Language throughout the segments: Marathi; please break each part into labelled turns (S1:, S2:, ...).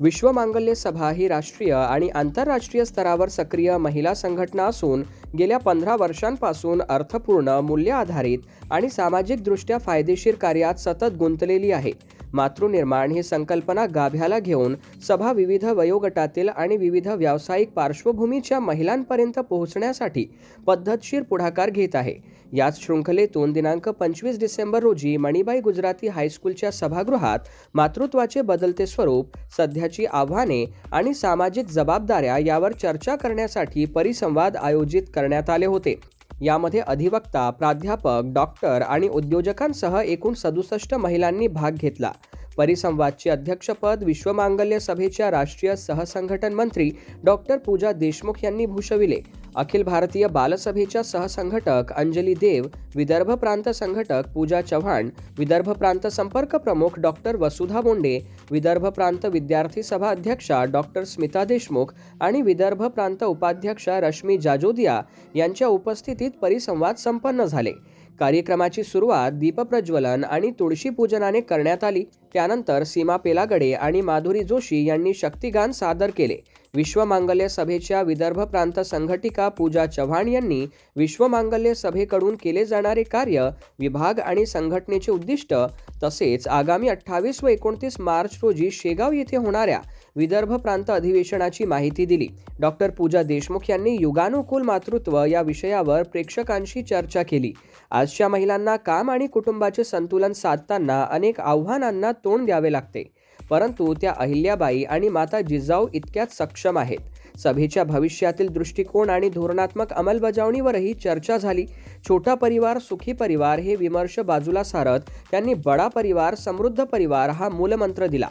S1: विश्व मांगल्य सभा ही राष्ट्रीय आणि आंतरराष्ट्रीय स्तरावर सक्रिय महिला संघटना असून गेल्या पंधरा वर्षांपासून अर्थपूर्ण मूल्य आधारित आणि सामाजिकदृष्ट्या फायदेशीर कार्यात सतत गुंतलेली आहे. मातृनिर्माण ही संकल्पना गाभ्याला घेऊन सभा विविध वयोगटातील आणि विविध व्यावसायिक पार्श्वभूमीच्या महिलांपर्यंत पोहोचण्यासाठी पद्धतशीर पुढाकार घेत आहे. याच शृंखलेतून दिनांक पंचवीस डिसेंबर रोजी मणिबाई गुजराती हायस्कूलच्या सभागृहात मातृत्वाचे बदलते स्वरूप सध्याची आव्हाने आणि सामाजिक जबाबदाऱ्या यावर चर्चा करण्यासाठी परिसंवाद आयोजित करण्यात आले होते. यामध्ये अधिवक्ता प्राध्यापक डॉक्टर आणि उद्योजकांसह एकूण सदुसष्ट महिलांनी भाग घेतला. परिसंवादचे अध्यक्षपद विश्वमांगल्य सभेच्या राष्ट्रीय सहसंघटन मंत्री डॉक्टर पूजा देशमुख यांनी भूषविले. अखिल भारतीय बालसभेच्या सहसंघटक अंजली देव विदर्भ प्रांत संघटक पूजा चव्हाण विदर्भ प्रांत संपर्क प्रमुख डॉक्टर वसुधा बोंडे विदर्भ प्रांत विद्यार्थी सभा अध्यक्षा डॉक्टर स्मिता देशमुख आणि विदर्भ प्रांत उपाध्यक्षा रश्मी जाजोदिया यांच्या उपस्थितीत परिसंवाद संपन्न झाले. कार्यक्रमाची सुरुवात दीपप्रज्वलन आणि तुळशी पूजनाने करण्यात आली. त्यानंतर सीमा पेलागडे आणि माधुरी जोशी यांनी शक्तिगान सादर केले. विश्वमांगल्य सभेच्या विदर्भ प्रांत संघटिका पूजा चव्हाण यांनी विश्वमांगल्य सभेकडून केले जाणारे कार्य विभाग आणि संघटनेचे उद्दिष्ट तसेच आगामी अठ्ठावीस व एकोणतीस मार्च रोजी शेगाव येथे होणाऱ्या विदर्भ प्रांत अधिवेशनाची माहिती दिली. डॉक्टर पूजा देशमुख यांनी युगानुकूल मातृत्व या विषयावर प्रेक्षकांशी चर्चा केली. आजच्या महिलांना काम आणि कुटुंबाचे संतुलन साधताना अनेक आव्हानांना तोंड द्यावे लागते. परंतु त्या अहिल्याबाई आणि माता जिजाऊ इतक्याच सक्षम आहेत. सभेच्या भविष्यातील दृष्टिकोन आणि धोरणात्मक अंमलबजावणीवरही चर्चा झाली. छोटा परिवार सुखी परिवार हे विमर्श बाजूला सारत त्यांनी बडा परिवार समृद्ध परिवार हा मूलमंत्र दिला.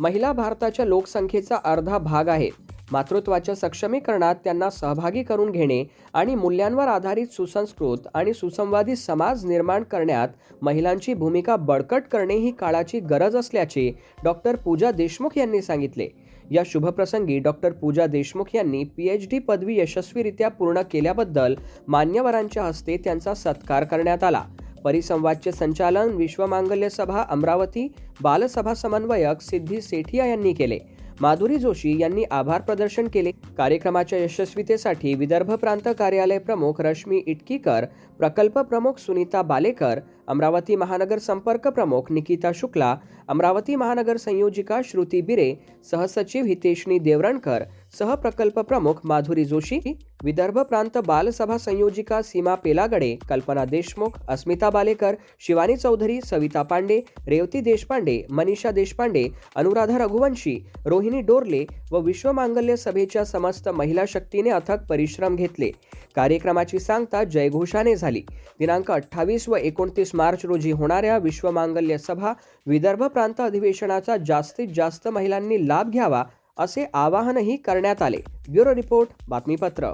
S1: महिला भारताच्या लोकसंख्येचा अर्धा भाग आहे. मातृत्वाच्या सक्षमीकरणात त्यांना सहभागी करून घेणे आणि मूल्यांवर आधारित सुसंस्कृत आणि सुसंवादी समाज निर्माण करण्यात महिलांची भूमिका बळकट करणे ही काळाची गरज असल्याचे डॉक्टर पूजा देशमुख यांनी सांगितले. या शुभप्रसंगी डॉक्टर पूजा देशमुख यांनी पी एच डी पदवी यशस्वीरित्या पूर्ण केल्याबद्दल मान्यवरांच्या हस्ते त्यांचा सत्कार करण्यात आला. परिसंवादचे संचालन विश्वमांगल्य सभा अमरावती बालसभा समन्वयक सिद्धी सेठिया यांनी केले. माधुरी जोशी यांनी आभार प्रदर्शन केले. कार्यक्रमाच्या यशस्वीतेसाठी विदर्भ प्रांत कार्यालय प्रमुख रश्मी इटकीकर प्रकल्प प्रमुख सुनीता बालेकर अमरावती महानगर संपर्क प्रमुख निकिता शुक्ला अमरावती महानगर संयोजिका श्रुती बिरे सहसचिव हितेशनी देवरणकर सहप्रकल्प प्रमुख माधुरी जोशी विदर्भ प्रांत बालसभा संयोजिका सीमा पेलागडे कल्पना देशमुख अस्मिता बालेकर शिवानी चौधरी सविता पांडे रेवती देशपांडे मनीषा देशपांडे अनुराधा रघुवंशी रोहिणी डोरले व विश्वमांगल्य सभेच्या समस्त महिला शक्तीने अथक परिश्रम घेतले. कार्यक्रमाची सांगता जयघोषाने झाली. दिनांक अठ्ठावीस व एकोणतीस मार्च रोजी होणाऱ्या विश्वमांगल्य सभा विदर्भ प्रांत अधिवेशनाचा जास्तीत जास्त महिलांनी लाभ घ्यावा असे आवाहनही करण्यात आले. ब्युरो रिपोर्ट बातमीपत्र.